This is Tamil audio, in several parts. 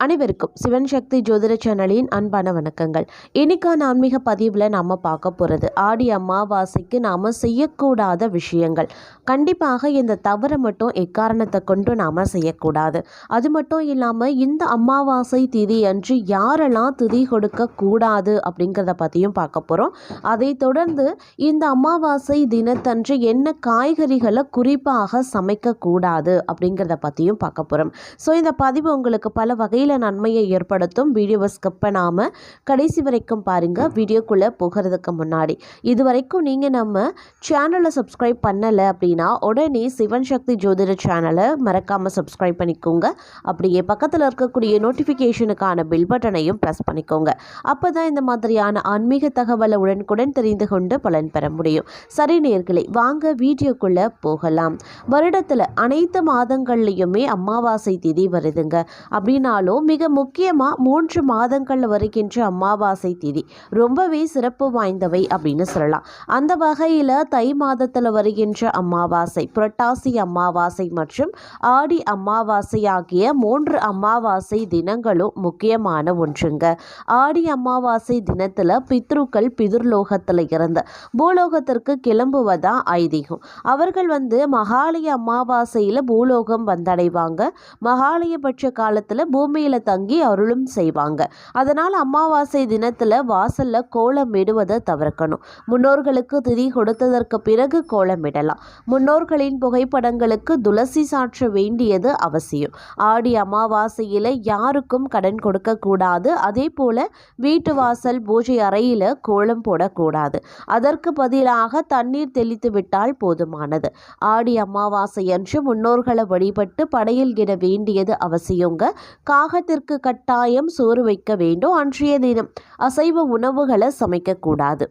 அனைவருக்கும் சிவன் சக்தி ஜோதிட சேனலின் அன்பான வணக்கங்கள். இன்னைக்கான ஆன்மீக பதிவில் நாம் பார்க்க போகிறது ஆடி அமாவாசைக்கு நாம் செய்யக்கூடாத விஷயங்கள். கண்டிப்பாக இந்த தவறை மட்டும் எக்காரணத்தை கொண்டு நாம் செய்யக்கூடாது. அது மட்டும் இல்லாமல் இந்த அமாவாசை திதி அன்று யாரெல்லாம் திதி கொடுக்க கூடாது அப்படிங்கிறத பற்றியும் பார்க்க போகிறோம் அதை தொடர்ந்து இந்த அமாவாசை தினத்தன்று என்ன காய்கறிகளை குறிப்பாக சமைக்கக்கூடாது அப்படிங்கிறத பற்றியும் பார்க்க போகிறோம் ஸோ இந்த பதிவு உங்களுக்கு பல வகையில் நன்மையை ஏற்படுத்தும். வீடியோவை ஸ்கிப் பண்ணாமல் கடைசி வரைக்கும் பாருங்கள் வீடியோக்குள்ளே போகிறதுக்கு முன்னாடி. இது வரைக்கும் நீங்கள் நம்ம சேனலை சப்ஸ்கிரைப் பண்ணலை அப்படின்னா உடனே சிவன் சக்தி ஜோதிட சேனலை மறக்காமல் சப்ஸ்கிரைப் பண்ணிக்கோங்க. அப்படியே பக்கத்தில் இருக்கக்கூடிய நோட்டிஃபிகேஷனுக்கான பில் பட்டனையும் ப்ரெஸ் பண்ணிக்கோங்க. அப்போ தான் இந்த மாதிரியான ஆன்மீக தகவலை உடனுக்குடன் தெரிந்து கொண்டு பலன் பெற முடியும். சரி நேர்களை வாங்க வீடியோக்குள்ளே போகலாம். வருடத்தில் அனைத்து மாதங்கள்லையுமே அமாவாசை திதி வருதுங்க. அப்படின்னாலும் மிக முக்கியமாக மூன்று மாதங்களில் வருகின்ற அமாவாசை திதி. ரொம்பவே சிறப்பு வாய்ந்தவை அப்படின்னு சொல்லலாம். அந்த வகையில் தை மாதத்தில் வருகின்ற அமாவாசை புரட்டாசி அமாவாசை மற்றும் ஆடி அமாவாசை ஆகிய மூன்று அமாவாசை தினங்களும் முக்கியமான ஒன்றுங்க. ஆடி அமாவாசை தினத்தில் பித்ருக்கள் பிதுர்லோகத்தில் இருந்து பூலோகத்திற்கு கிளம்புவதா ஐதீகம். அவர்கள் வந்து மகாலய அமாவாசையில் பூலோகம் வந்தடைவாங்க. மகாலயபட்ச காலத்தில் பூமியில் தங்கி அருளும் செய்வாங்க. அதனால் அமாவாசை தினத்தில் வாசலில் கோலமிடுவதை தவிர்க்கணும். முன்னோர்களுக்கு திதி கொடுத்ததற்கு பிறகு கோலமிடலாம் முன்னோர்களின் புகைப்படங்களுக்கு துளசி சாற்ற வேண்டியது அவசியம். ஆடி அமாவாசையில் யாருக்கும் கடன் கொடுக்கக்கூடாது அதே போல் வீட்டு வாசல் பூஜை அறையில் கோலம் போடக்கூடாது. அதற்கு பதிலாக தண்ணீர் தெளித்து விட்டால் போதுமானது. ஆடி அமாவாசை அன்று முன்னோர்களை வழிபட்டு படையில் இட வேண்டியது அவசியங்க. காக காகத்திற்கு கட்டாயம் சோறு வைக்க வேண்டும். அன்றைய தினம் அசைவ உணவுகளை சமைக்கக்கூடாது.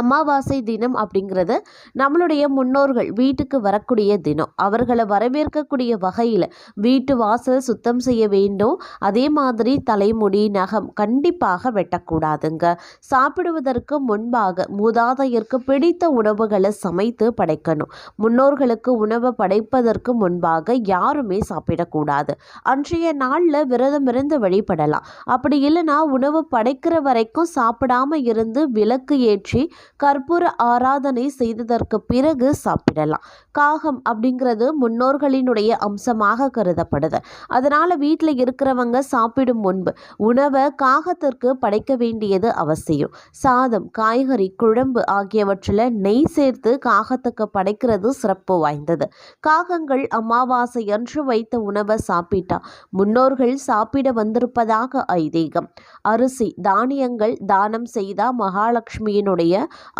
அமாவாசை தினம் அப்படிங்கிறது நம்மளுடைய முன்னோர்கள் வீட்டுக்கு வரக்கூடிய தினம். அவர்களை வரவேற்கக்கூடிய வகையில் வீட்டு வாசல் சுத்தம் செய்ய வேண்டும். அதே மாதிரி தலைமுடி நகம் கண்டிப்பாக வெட்டக்கூடாதுங்க. சாப்பிடுவதற்கு முன்பாக மூதாதையருக்கு பிடித்த உணவுகளை சமைத்து படைக்கணும். முன்னோர்களுக்கு உணவை படைப்பதற்கு முன்பாக யாருமே சாப்பிடக்கூடாது. அன்றைய நாளில் விரதம் இருந்து வழிபடலாம். அப்படி இல்லைன்னா உணவு படைக்கிற வரைக்கும் சாப்பிடாம இருந்து விளக்கு ஏற்றி கற்பூர ஆராதனை செய்ததற்கு பிறகு சாப்பிடலாம். காகம் அப்படிங்கிறது முன்னோர்களினுடைய அம்சமாக கருதப்படுது. அதனால் வீட்டில் இருக்கிறவங்க சாப்பிடும் முன்பு உணவை காகத்திற்கு படைக்க வேண்டியது அவசியம். சாதம் காய்கறி குழம்பு ஆகியவற்றில் நெய் சேர்த்து காகத்துக்கு படைக்கிறது சிறப்பு வாய்ந்தது. காகங்கள் அமாவாசை அன்று வைத்த உணவை சாப்பிட்டா முன்னோர்கள் சாப்பிட வந்திருப்பதாக ஐதீகம். அரிசி தானியங்கள் தானம் செய்தா மகாலட்சுமியினுடைய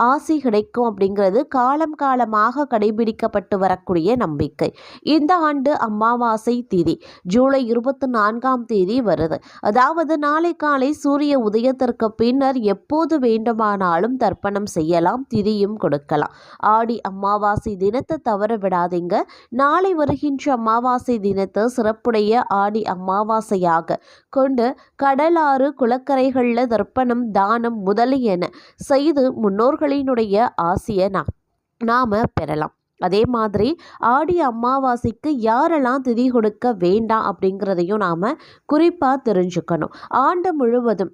ஆசி கிடைக்கும் அப்படிங்கிறது காலம் காலமாக கடைபிடிக்கப்பட்டு வரக்கூடிய நம்பிக்கை. இந்த ஆண்டு அமாவாசை தேதி ஜூலை இருபத்தி நான்காம் தேதி வருது. அதாவது நாளை காலை சூரிய உதயத்திற்கு பின்னர் எப்போது வேண்டுமானாலும் தர்ப்பணம் செய்யலாம் திதியும் கொடுக்கலாம். ஆடி அமாவாசை தினத்தை தவற விடாதீங்க. நாளை வருகின்ற அமாவாசை தினத்தை சிறப்புடைய ஆடி அமாவாசையாக கொண்டு கடலாறு குளக்கரைகளில் தர்ப்பணம் தானம் முதலியன செய்து முன்னோர்களினுடைய ஆசையை நா நாம் பெறலாம். அதே மாதிரி ஆடி அமாவாசைக்கு யாரெல்லாம் திதி கொடுக்க வேண்டாம் அப்படிங்கிறதையும் நாம் குறிப்பாக தெரிஞ்சுக்கணும். ஆண்டு முழுவதும்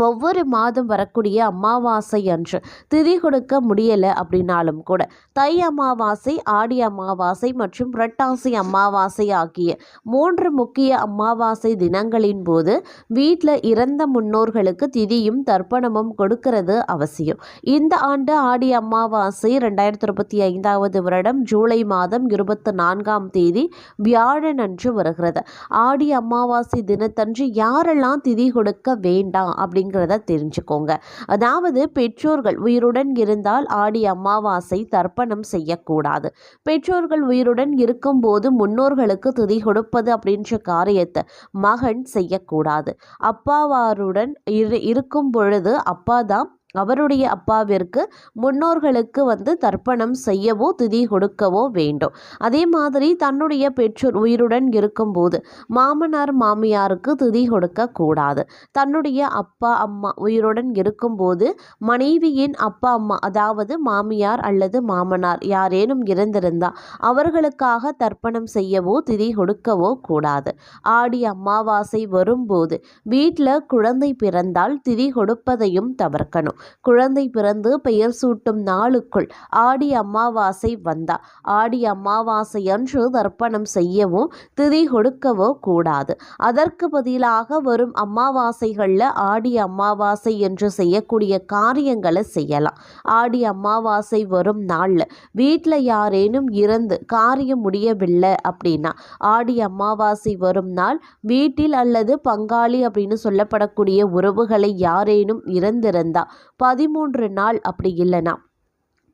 ஒவ்வொரு மாதம் வரக்கூடிய அமாவாசை அன்று திதி கொடுக்க முடியலை அப்படின்னாலும் கூட தை அமாவாசை ஆடி அமாவாசை மற்றும் புரட்டாசி அமாவாசை ஆகிய மூன்று முக்கிய அமாவாசை தினங்களின் போது வீட்டில் இறந்த முன்னோர்களுக்கு திதியும் தர்ப்பணமும் கொடுக்கிறது அவசியம். இந்த ஆண்டு ஆடி அமாவாசை ரெண்டாயிரத்தி இருபத்தி ஐந்தாவது வருடம் ஜூலை மாதம் இருபத்தி நான்காம் தேதி வியாழன் அன்று வருகிறது. ஆடி அமாவாசை தினத்தன்று யாரெல்லாம் திதி கொடுக்க வேண்டாம் அப்படிங்கிற அப்படிங்கிறத தெரிஞ்சுக்கோங்க. அதாவது பெற்றோர்கள் உயிருடன் இருந்தால் ஆடி அமாவாசை தர்ப்பணம் செய்யக்கூடாது. பெற்றோர்கள் உயிருடன் இருக்கும்போது முன்னோர்களுக்கு திதி கொடுப்பது அப்படின்ற காரியத்தை மகன் செய்யக்கூடாது. அப்பாவாருடன் இரு இருக்கும் பொழுது அப்பா தான் அவருடைய அப்பாவிற்கு முன்னோர்களுக்கு வந்து தர்ப்பணம் செய்யவோ திதி கொடுக்கவோ வேண்டும். அதே மாதிரி தன்னுடைய பெற்றோர் உயிருடன் இருக்கும்போது மாமனார் மாமியாருக்கு திதி கொடுக்கக்கூடாது தன்னுடைய அப்பா அம்மா உயிருடன் இருக்கும்போது மனைவியின் அப்பா அம்மா அதாவது மாமியார் அல்லது மாமனார் யாரேனும் இருந்திருந்தால் அவர்களுக்காக தர்ப்பணம் செய்யவோ திதி கொடுக்கவோ கூடாது. ஆடி அமாவாசை வரும்போது வீட்டில் குழந்தை பிறந்தால் திதி கொடுப்பதையும் தவிர்க்கணும். குழந்தை பிறந்து பெயர் சூட்டும் நாளுக்குள் ஆடி அமாவாசை வந்தா. ஆடி அமாவாசை அன்று தர்ப்பணம் செய்யவும் திதி கொடுக்கவோ கூடாது. அதற்கு பதிலாக வரும் அமாவாசைகளில் ஆடி அமாவாசை என்று செய்யக்கூடிய காரியங்களை செய்யலாம். ஆடி அமாவாசை வரும் நாளில் வீட்டில் யாரேனும் இறந்து காரியம் முடியவில்லை அப்படின்னா ஆடி அமாவாசை வரும் நாள் வீட்டில் அல்லது பங்காளி அப்படின்னு சொல்லப்படக்கூடிய உறவுகளை யாரேனும் இறந்திருந்தா பதிமூன்று நாள் அப்படி இல்லைன்னா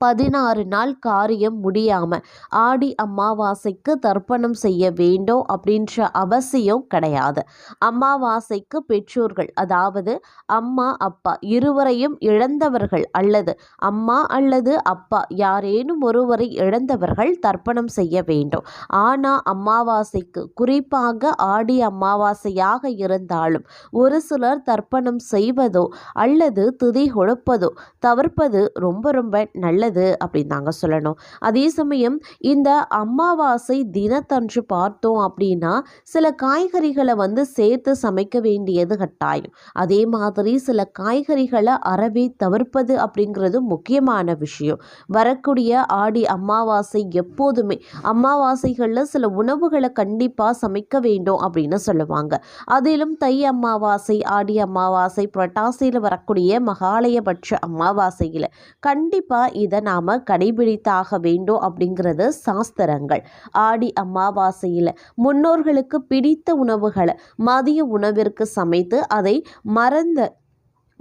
பதினாறு நாள் காரியம் முடியாமல் ஆடி அமாவாசைக்கு தர்ப்பணம் செய்ய வேண்டும் அப்படின்ற அவசியம் கிடையாது. அமாவாசைக்கு பெற்றோர்கள் அதாவது அம்மா அப்பா இருவரையும் இழந்தவர்கள் அல்லது அம்மா அல்லது அப்பா யாரேனும் ஒருவரை இழந்தவர்கள் தர்ப்பணம் செய்ய வேண்டும். ஆனால் அமாவாசைக்கு குறிப்பாக ஆடி அமாவாசையாக இருந்தாலும் ஒரு சிலர் தர்ப்பணம் செய்வதோ அல்லது துதி கொடுப்பதோ தவிர்ப்பது ரொம்ப ரொம்ப நல்லது. அப்படின்னு தாங்க சொல்லணும். அதே சமயம் இந்த அமாவாசை தினத்தன்று பார்த்தோம் அப்படின்னா சில காய்கறிகளை வந்து சேர்த்து சமைக்க வேண்டியது கட்டாயம். அதே மாதிரி சில காய்கறிகளை அறவே தவிர்ப்பது அப்படிங்கிறது முக்கியமான விஷயம். வரக்கூடிய ஆடி அமாவாசை எப்போதுமே அமாவாசைகளில் சில உணவுகளை கண்டிப்பாக சமைக்க வேண்டும் அப்படின்னு சொல்லுவாங்க. அதிலும் தை அமாவாசை ஆடி அமாவாசை புரட்டாசியில் வரக்கூடிய மகாலயபட்ச அமாவாசையில் கண்டிப்பாக இதை நாம் கடைபிடித்தாக வேண்டும் அப்படிங்கிறது சாஸ்திரங்கள். ஆடி அமாவாசையில் முன்னோர்களுக்கு பிடித்த உணவுகளை மதிய உணவிற்கு சமைத்து அதை மறந்த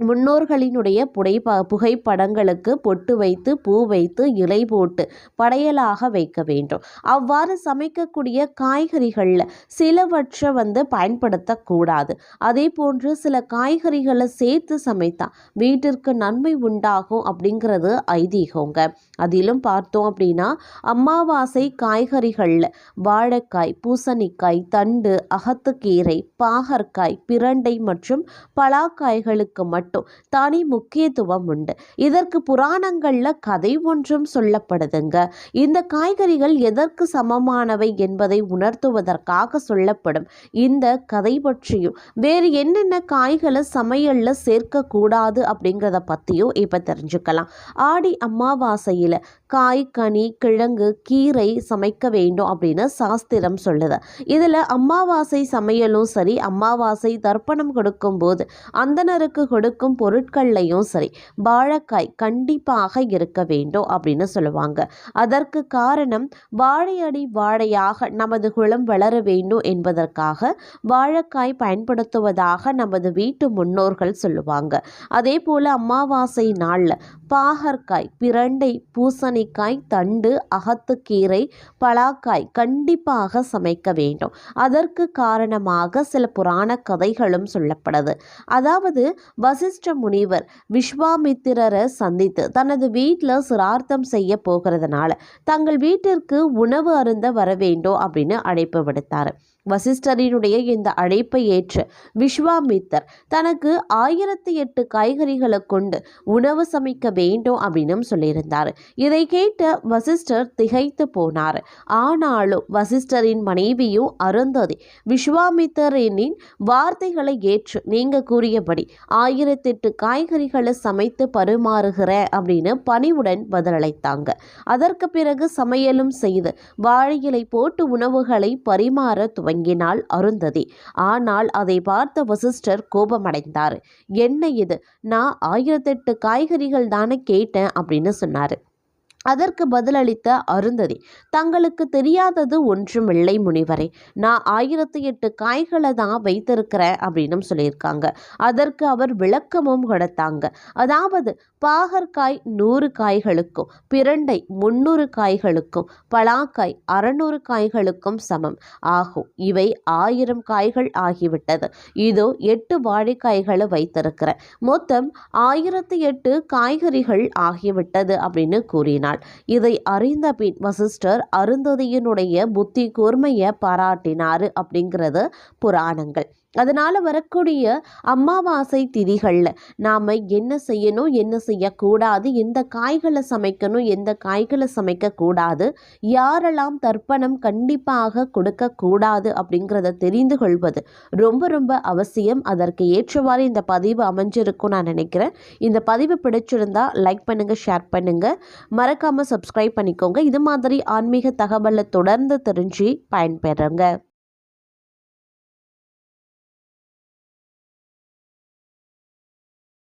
முன்னோர்களினுடைய புடை புகைப்படங்களுக்கு பொட்டு வைத்து பூ வைத்து இலை போட்டு படையலாக வைக்க வேண்டும். அவ்வாறு சமைக்கக்கூடிய காய்கறிகளில் சிலவற்றை வந்து பயன்படுத்தக்கூடாது. அதே போன்று சில காய்கறிகளை சேர்த்து சமைத்தா வீட்டிற்கு நன்மை உண்டாகும் அப்படிங்கிறது ஐதீகங்க. அதிலும் பார்த்தோம் அப்படின்னா அமாவாசை காய்கறிகளில் வாழைக்காய் பூசணிக்காய் தண்டு அகத்துக்கீரை பாகற்காய் பிரண்டை மற்றும் பலாக்காய்களுக்கு மட்டும் மட்டும். தனி முக்கியத்துவம் உண்டு. இதற்கு புராணங்களில் கதை ஒன்றும் சொல்லப்படுதுங்க. இந்த காய்கறிகள் எதற்கு சமமானவை என்பதை உணர்த்துவதற்காக சொல்லப்படும் இந்த கதை பற்றியும் வேறு என்னென்ன காய்களை சமையலில் சேர்க்கக்கூடாது அப்படிங்கிறத பற்றியும் இப்போ தெரிஞ்சுக்கலாம். ஆடி அமாவாசையில் காய் கனி கிழங்கு கீரை சமைக்க வேண்டும் அப்படின்னு சாஸ்திரம் சொல்லுது. இதில் அமாவாசை சமையலும் சரி அம்மாவாசை தர்ப்பணம் கொடுக்கும்போது அந்தனருக்கு கொடுக்கும் பொருட்கள்லையும் சரி வாழைக்காய் கண்டிப்பாக இருக்க வேண்டும் அப்படின்னு சொல்லுவாங்க. அதற்கு காரணம் வாழையடி வாழையாக நமது குளம் வளர வேண்டும் என்பதற்காக வாழைக்காய் பயன்படுத்துவதாக நமது வீட்டு முன்னோர்கள் சொல்லுவாங்க. அதே போல் அமாவாசை நாளில் பாகற்காய் பிரண்டை பூசணி பூசணிக்காய் தண்டு அகத்துக்கீரை பலாக்காய் கண்டிப்பாக சமைக்க வேண்டும். அதற்கு காரணமாக சில புராண கதைகளும் சொல்லப்படுது. அதாவது வசிஷ்ட முனிவர் விஸ்வாமித்திரரை சந்தித்து தனது வீட்டில் சிரார்த்தம் செய்ய போகிறதுனால தங்கள் வீட்டிற்கு உணவு அருந்த வர வேண்டும் அப்படின்னு அழைப்பு விடுத்தார். வசிஷ்டரினுடைய இந்த அழைப்பை ஏற்று விஸ்வாமித்தர் தனக்கு ஆயிரத்தி எட்டு காய்கறிகளை கொண்டு உணவு சமைக்க வேண்டும் அப்படின்னு சொல்லியிருந்தார். இதை கேட்ட வசிஷ்டர் திகைத்து போனார். ஆனாலும் வசிஷ்டரின் மனைவியும் அருந்ததி விஸ்வாமித்தரின் வார்த்தைகளை ஏற்று நீங்க கூறியபடி ஆயிரத்தி எட்டு காய்கறிகளை சமைத்து பரிமாறுகிறேன் அப்படின்னு பணிவுடன் பதிலளித்தாங்க. அதற்கு பிறகு சமையலும் செய்து வாழையிலை போட்டு உணவுகளை பரிமாற துவை தொடங்கினாள் அருந்ததி. ஆனால் அதை பார்த்த வசிஷ்டர் கோபமடைந்தார். என்ன இது? நான் ஆயிரத்தெட்டு காய்கறிகள் தானே கேட்டேன் அப்படின்னு சொன்னார். அதற்கு பதிலளித்த அருந்ததி தங்களுக்கு தெரியாதது ஒன்றுமில்லை முனிவரே. நான் ஆயிரத்தி எட்டு காய்களை தான் வைத்திருக்கிறேன் அப்படின்னு சொல்லியிருக்காங்க. அதற்கு அவர் விளக்கமும் கொடுத்தாங்க. அதாவது பாகற்காய் நூறு காய்களுக்கும் பிரண்டை முந்நூறு காய்களுக்கும் பலாக்காய் அறநூறு காய்களுக்கும் சமம். ஆகும் இவை ஆயிரம் காய்கள் ஆகிவிட்டது. இதோ எட்டு வாழைக்காய்களை வைத்திருக்கிறேன் மொத்தம் ஆயிரத்தி எட்டு காய்கறிகள் ஆகிவிட்டது அப்படின்னு கூறினாள். இதை அறிந்த பின் வசிஷ்டர் அருந்ததியினுடைய புத்தி கூர்மையை பாராட்டினாரு அப்படிங்கிறது புராணங்கள். அதனால் வரக்கூடிய அமாவாசை திதிகளில் நாம் என்ன செய்யணும் என்ன செய்யக்கூடாது எந்த காய்களை சமைக்கணும் எந்த காய்களை சமைக்கக்கூடாது யாரெல்லாம் தர்ப்பணம் கண்டிப்பாக கொடுக்கக்கூடாது அப்படிங்கிறத தெரிந்து கொள்வது ரொம்ப ரொம்ப அவசியம். அதற்கு ஏற்றவாறு இந்த பதிவு அமைஞ்சிருக்கும் நான் நினைக்கிறேன். இந்த பதிவு பிடிச்சிருந்தா லைக் பண்ணுங்கள் ஷேர் பண்ணுங்கள் மறக்காமல் சப்ஸ்கிரைப் பண்ணிக்கோங்க. இது மாதிரி ஆன்மீக தகவலை தொடர்ந்து தெரிஞ்சு பயன்பெறுங்க.